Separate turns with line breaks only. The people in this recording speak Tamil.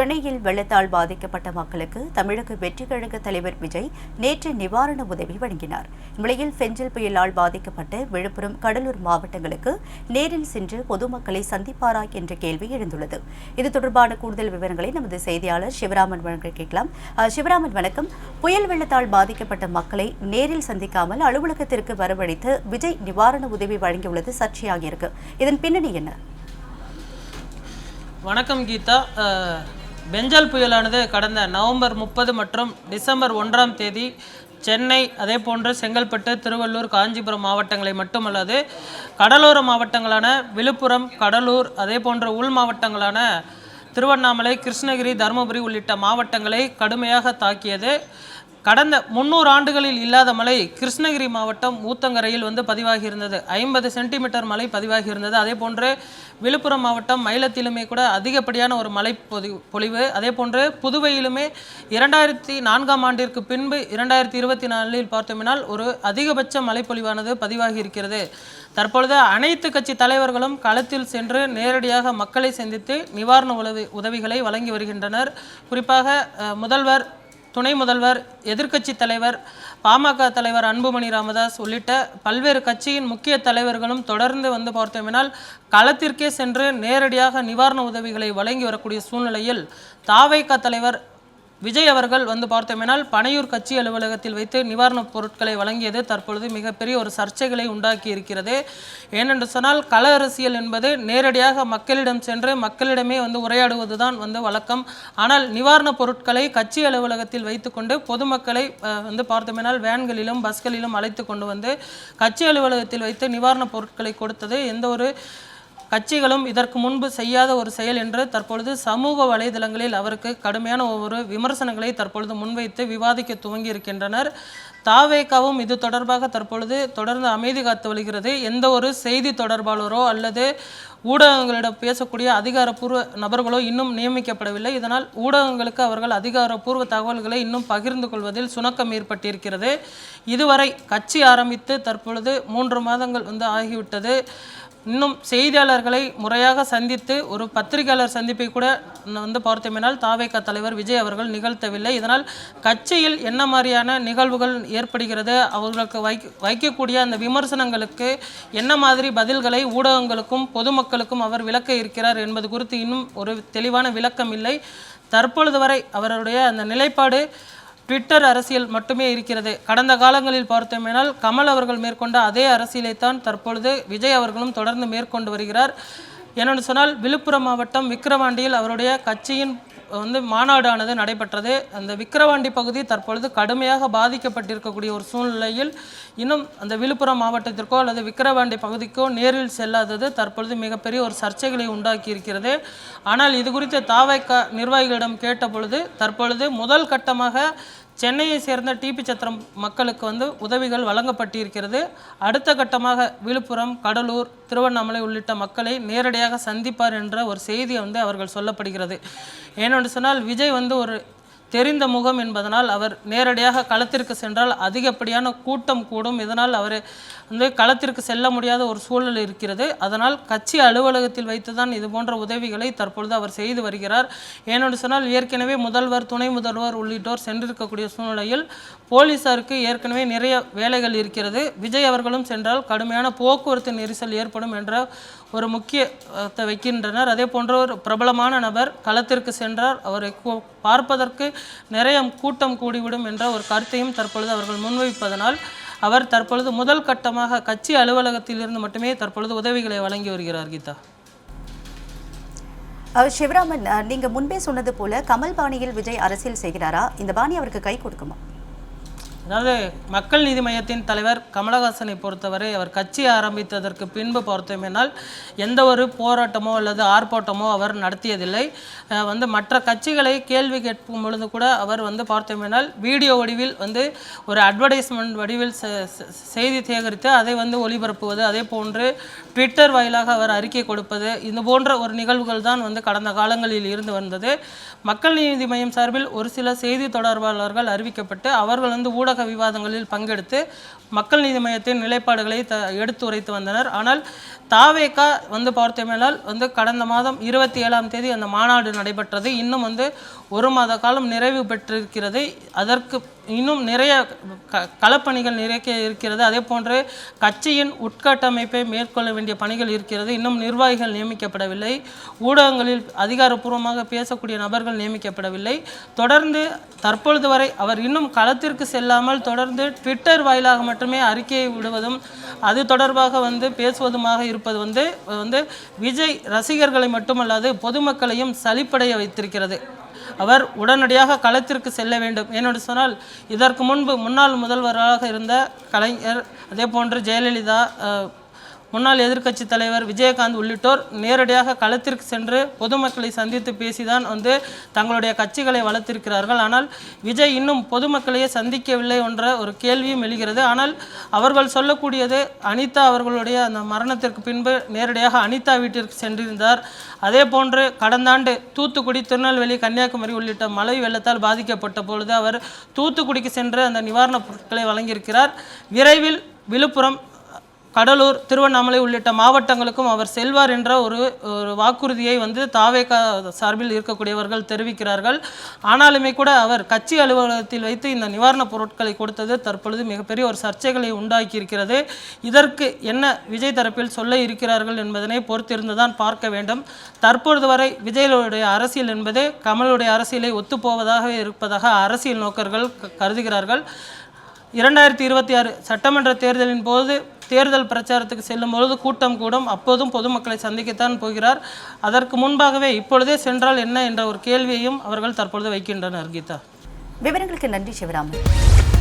சென்னையில் வெள்ளத்தால் பாதிக்கப்பட்ட மக்களுக்கு தமிழக வெற்றி கழக தலைவர் விஜய் நேற்று நிவாரண உதவி வழங்கினார் இந்நிலையில் பெஞ்சல் புயலால் பாதிக்கப்பட்ட விழுப்புரம் கடலூர் மாவட்டங்களுக்கு நேரில் சென்று பொதுமக்களை சந்திப்பாரா என்ற கேள்வி எழுந்துள்ளது இது தொடர்பான கூடுதல் விவரங்களை நமது செய்தியாளர் சிவராமன் வழங்க கேட்கலாம் சிவராமன் வணக்கம் புயல் வெள்ளத்தால் பாதிக்கப்பட்ட மக்களை நேரில் சந்திக்காமல் அலுவலகத்திற்கு வரவழைத்து விஜய் நிவாரண உதவி வழங்கியுள்ளது சர்ச்சையாகியிருக்கு இதன் பின்னணி என்ன
வணக்கம் கீதா பெஞ்சல் புயலானது கடந்த நவம்பர் முப்பது மற்றும் டிசம்பர் ஒன்றாம் தேதி சென்னை அதே போன்று செங்கல்பட்டு திருவள்ளூர் காஞ்சிபுரம் மாவட்டங்களை மட்டுமல்லாது கடலோர மாவட்டங்களான விழுப்புரம் கடலூர் அதே போன்ற உள் மாவட்டங்களான திருவண்ணாமலை கிருஷ்ணகிரி தருமபுரி உள்ளிட்ட மாவட்டங்களை கடுமையாக தாக்கியது கடந்த முன்னூறு ஆண்டுகளில் இல்லாத மழை கிருஷ்ணகிரி மாவட்டம் ஊத்தங்கரையில் வந்து பதிவாகி இருந்தது ஐம்பது சென்டிமீட்டர் மழை பதிவாகி இருந்தது அதே போன்று விழுப்புரம் மாவட்டம் மயிலத்திலுமே கூட அதிகப்படியான ஒரு மழை பொழிவு அதே போன்று புதுவையிலுமே இரண்டாயிரத்தி நான்காம் ஆண்டிற்கு பின்பு இரண்டாயிரத்தி இருபத்தி நாலில் பார்த்தோமினால் ஒரு அதிகபட்ச மழைப்பொழிவானது பதிவாகி இருக்கிறது தற்பொழுது அனைத்து கட்சி தலைவர்களும் களத்தில் சென்று நேரடியாக மக்களை சந்தித்து நிவாரண உதவிகளை வழங்கி வருகின்றனர் குறிப்பாக முதல்வர் துணை முதல்வர் எதிர்க்கட்சி தலைவர் பாமக தலைவர் அன்புமணி ராமதாஸ் உள்ளிட்ட பல்வேறு கட்சியின் முக்கிய தலைவர்களும் தொடர்ந்து வந்து பார்த்தோமினால் களத்திற்கே சென்று நேரடியாக நிவாரண உதவிகளை வழங்கி வரக்கூடிய சூழ்நிலையில் தாவைக்கா தலைவர் விஜய் அவர்கள் வந்து பார்த்தோமேனால் பனையூர் கட்சி அலுவலகத்தில் வைத்து நிவாரணப் பொருட்களை வழங்கியது தற்பொழுது மிகப்பெரிய ஒரு சர்ச்சைகளை உண்டாக்கி இருக்கிறது ஏனென்று சொன்னால் கள அரசியல் என்பது நேரடியாக மக்களிடம் சென்று மக்களிடமே வந்து உரையாடுவதுதான் வந்து வழக்கம் ஆனால் நிவாரணப் பொருட்களை கட்சி அலுவலகத்தில் வைத்துக்கொண்டு பொதுமக்களை வந்து பார்த்தோமேனால் வேன்களிலும் பஸ்களிலும் அழைத்து கொண்டு வந்து கட்சி அலுவலகத்தில் வைத்து நிவாரணப் பொருட்களை கொடுத்தது எந்த ஒரு கட்சிகளும் இதற்கு முன்பு செய்யாத ஒரு செயல் என்று தற்பொழுது சமூக வலைதளங்களில் அவருக்கு கடுமையான ஒவ்வொரு விமர்சனங்களை தற்பொழுது முன்வைத்து விவாதிக்க துவங்கி இருக்கின்றனர் தாவேக்காவும் இது தொடர்பாக தற்பொழுது தொடர்ந்து அமைதி காத்து வருகிறது எந்த ஒரு செய்தி தொடர்பாளரோ அல்லது ஊடகங்களிடம் பேசக்கூடிய அதிகாரப்பூர்வ நபர்களோ இன்னும் நியமிக்கப்படவில்லை இதனால் ஊடகங்களுக்கு அவர்கள் அதிகாரப்பூர்வ தகவல்களை இன்னும் பகிர்ந்து கொள்வதில் சுணக்கம் ஏற்பட்டிருக்கிறது இதுவரை கட்சி ஆரம்பித்து தற்பொழுது மூன்று மாதங்கள் வந்து ஆகிவிட்டது இன்னும் செய்தியாளர்களை முறையாக சந்தித்து ஒரு பத்திரிகையாளர் சந்திப்பை கூட வந்து பார்த்தோமேனால் தாவேக தலைவர் விஜய் அவர்கள் நிகழ்த்தவில்லை இதனால் கட்சியில் என்ன மாதிரியான நிகழ்வுகள் ஏற்படுகிறது அவர்களுக்கு வைக்க வைக்கக்கூடிய அந்த விமர்சனங்களுக்கு என்ன மாதிரி பதில்களை ஊடகங்களுக்கும் பொதுமக்களுக்கும் அவர் விளக்க இருக்கிறார் என்பது குறித்து இன்னும் ஒரு தெளிவான விளக்கம் இல்லை தற்பொழுது வரை அவருடைய அந்த நிலைப்பாடு ட்விட்டர் அரசியல் மட்டுமே இருக்கிறது கடந்த காலங்களில் பார்த்தோமேனால் கமல் அவர்கள் மேற்கொண்ட அதே அரசியலைத்தான் தற்பொழுது விஜய் அவர்களும் தொடர்ந்து மேற்கொண்டு வருகிறார் என்னென்னு சொன்னால் விழுப்புரம் மாவட்டம் விக்கிரவாண்டியில் அவருடைய கட்சியின் வந்து மாநாடானது நடைபெற்றது அந்த விக்கிரவாண்டி பகுதி தற்பொழுது கடுமையாக பாதிக்கப்பட்டிருக்கக்கூடிய ஒரு சூழ்நிலையில் இன்னும் அந்த விழுப்புரம் மாவட்டத்திற்கோ அல்லது விக்கிரவாண்டி பகுதிக்கோ நேரில் செல்லாதது தற்பொழுது மிகப்பெரிய ஒரு சர்ச்சைகளை உண்டாக்கி இருக்கிறது ஆனால் இது குறித்து தாவைக்கா நிர்வாகிகளிடம் கேட்ட பொழுது தற்பொழுது முதல் கட்டமாக சென்னையை சேர்ந்த டிபி சத்திரம் மக்களுக்கு வந்து உதவிகள் வழங்கப்பட்டிருக்கிறது அடுத்த கட்டமாக விழுப்புரம் கடலூர் திருவண்ணாமலை உள்ளிட்ட மக்களை நேரடியாக சந்திப்பார் என்ற ஒரு செய்தி வந்து அவர்கள் சொல்லப்படுகிறது ஏனென்று சொன்னால் விஜய் வந்து ஒரு தெரிந்த முகம் என்பதனால் அவர் நேரடியாக களத்திற்கு சென்றால் அதிகப்படியான கூட்டம் கூடும் இதனால் அவர் வந்து களத்திற்கு செல்ல முடியாத ஒரு சூழல் இருக்கிறது அதனால் கட்சி அலுவலகத்தில் வைத்துதான் இது போன்ற உதவிகளை தற்பொழுது அவர் செய்து வருகிறார் ஏனென்று சொன்னால் ஏற்கனவே முதல்வர் துணை முதல்வர் உள்ளிட்டோர் சென்றிருக்கக்கூடிய சூழ்நிலையில் போலீசாருக்கு ஏற்கனவே நிறைய வேலைகள் இருக்கிறது விஜய் அவர்களும் சென்றால் கடுமையான போக்குவரத்து நெரிசல் ஏற்படும் என்ற ஒரு முக்கியத்தை வைக்கின்றனர் அதே போன்ற ஒரு பிரபலமான நபர் களத்திற்கு சென்றார் அவரை பார்ப்பதற்கு நிறைய கூட்டம் கூடிவிடும் என்ற ஒரு கருத்தையும் தற்பொழுது அவர்கள் முன்வைப்பதனால் அவர் தற்பொழுது முதல் கட்டமாக கட்சி அலுவலகத்திலிருந்து மட்டுமே தற்பொழுது உதவிகளை வழங்கி வருகிறார் கீதா
சிவராமன் நீங்க முன்பே சொன்னது போல கமல் பாணியில் விஜய் அரசியல் செய்கிறாரா இந்த பாணி அவருக்கு கை கொடுக்குமா
அதாவது மக்கள் நீதி மையத்தின் தலைவர் கமலஹாசனை பொறுத்தவரை அவர் கட்சி ஆரம்பித்ததற்கு பின்பு பொறுத்தமேனால் எந்த ஒரு போராட்டமோ அல்லது ஆர்ப்பாட்டமோ அவர் நடத்தியதில்லை வந்து மற்ற கட்சிகளை கேள்வி கேட்கும் பொழுது கூட அவர் வந்து பார்த்தோமேனால் வீடியோ வடிவில் வந்து ஒரு அட்வர்டைஸ்மெண்ட் வடிவில் செய்தி சேகரித்து அதை வந்து ஒளிபரப்புவது அதே போன்று ட்விட்டர் வாயிலாக அவர் அறிக்கை கொடுப்பது இது போன்ற ஒரு நிகழ்வுகள் தான் வந்து கடந்த காலங்களில் இருந்து வந்தது மக்கள் நீதி மையம் சார்பில் ஒரு சில செய்தி தொடர்பாளர்கள் அறிவிக்கப்பட்டு அவர்கள் வந்து ஊடக ஊடக விவாதங்களில் பங்கெடுத்து மக்கள் நீதி மையத்தின் நிலைப்பாடுகளை த எடுத்து உரைத்து வந்தனர் ஆனால் தாவேக்கா வந்து பார்த்தமேனால் வந்து கடந்த மாதம் இருபத்தி ஏழாம் தேதி அந்த மாநாடு நடைபெற்றது இன்னும் வந்து ஒரு மாத காலம் நிறைவு பெற்றிருக்கிறது அதற்கு இன்னும் நிறைய க களப்பணிகள் நிறைய இருக்கிறது அதே போன்று கட்சியின் உட்கட்டமைப்பை மேற்கொள்ள வேண்டிய பணிகள் இருக்கிறது இன்னும் நிர்வாகிகள் நியமிக்கப்படவில்லை ஊடகங்களில் அதிகாரப்பூர்வமாக பேசக்கூடிய நபர்கள் நியமிக்கப்படவில்லை தொடர்ந்து தற்பொழுது வரை அவர் இன்னும் களத்திற்கு செல்லாமல் தொடர்ந்து ட்விட்டர் வாயிலாக மட்டுமே அறிக்கையை விடுவதும் அது தொடர்பாக வந்து பேசுவதுமாக இருப்பது வந்து வந்து விஜய் ரசிகர்களை மட்டுமல்லாது பொதுமக்களையும் சலிப்படைய வைத்திருக்கிறது அவர் உடனடியாக களத்திற்கு செல்ல வேண்டும் ஏனென்று சொன்னால் இதற்கு முன்பு முன்னாள் முதல்வராக இருந்த கலைஞர் அதே போன்று ஜெயலலிதா முன்னாள் எதிர்க்கட்சி தலைவர் விஜயகாந்த் உள்ளிட்டோர் நேரடியாக களத்திற்கு சென்று பொதுமக்களை சந்தித்து பேசிதான் வந்து தங்களுடைய கட்சிகளை வளர்த்திருக்கிறார்கள் ஆனால் விஜய் இன்னும் பொதுமக்களையே சந்திக்கவில்லை என்ற ஒரு கேள்வியும் எழுகிறது ஆனால் அவர்கள் சொல்லக்கூடியது அனிதா அவர்களுடைய அந்த மரணத்திற்கு பின்பு நேரடியாக அனிதா வீட்டிற்கு சென்றிருந்தார் அதே போன்று கடந்த ஆண்டு தூத்துக்குடி திருநெல்வேலி கன்னியாகுமரி உள்ளிட்ட மழை வெள்ளத்தால் பாதிக்கப்பட்ட பொழுது அவர் தூத்துக்குடிக்கு சென்று அந்த நிவாரணப் பொருட்களை வழங்கியிருக்கிறார் விரைவில் விழுப்புரம் கடலூர் திருவண்ணாமலை உள்ளிட்ட மாவட்டங்களுக்கும் அவர் செல்வார் என்ற ஒரு ஒரு வாக்குறுதியை வந்து தாவேகா சார்பில் இருக்கக்கூடியவர்கள் தெரிவிக்கிறார்கள் ஆனாலுமே கூட அவர் கட்சி அலுவலகத்தில் வைத்து இந்த நிவாரணப் பொருட்களை கொடுத்தது தற்பொழுது மிகப்பெரிய ஒரு சர்ச்சைகளை உண்டாக்கி இருக்கிறது இதற்கு என்ன விஜய் தரப்பில் சொல்ல இருக்கிறார்கள் என்பதனை பொறுத்திருந்துதான் பார்க்க வேண்டும் தற்பொழுது வரை விஜயனுடைய அரசியல் என்பது கமலுடைய அரசியலை ஒத்துப்போவதாக இருப்பதாக அரசியல் நோக்கர்கள் கருதுகிறார்கள் இரண்டாயிரத்தி இருபத்தி ஆறு சட்டமன்ற தேர்தலின் போது தேர்தல் பிரச்சாரத்துக்கு செல்லும் பொழுது கூட்டம் கூடும் அப்போதும் பொதுமக்களை சந்திக்கத்தான் போகிறார் அதற்கு முன்பாகவே இப்பொழுதே சென்றால் என்ன என்ற ஒரு கேள்வியையும் அவர்கள் தற்பொழுது வைக்கின்றனர் கீதா விவரங்களுக்கு நன்றி சிவராமன்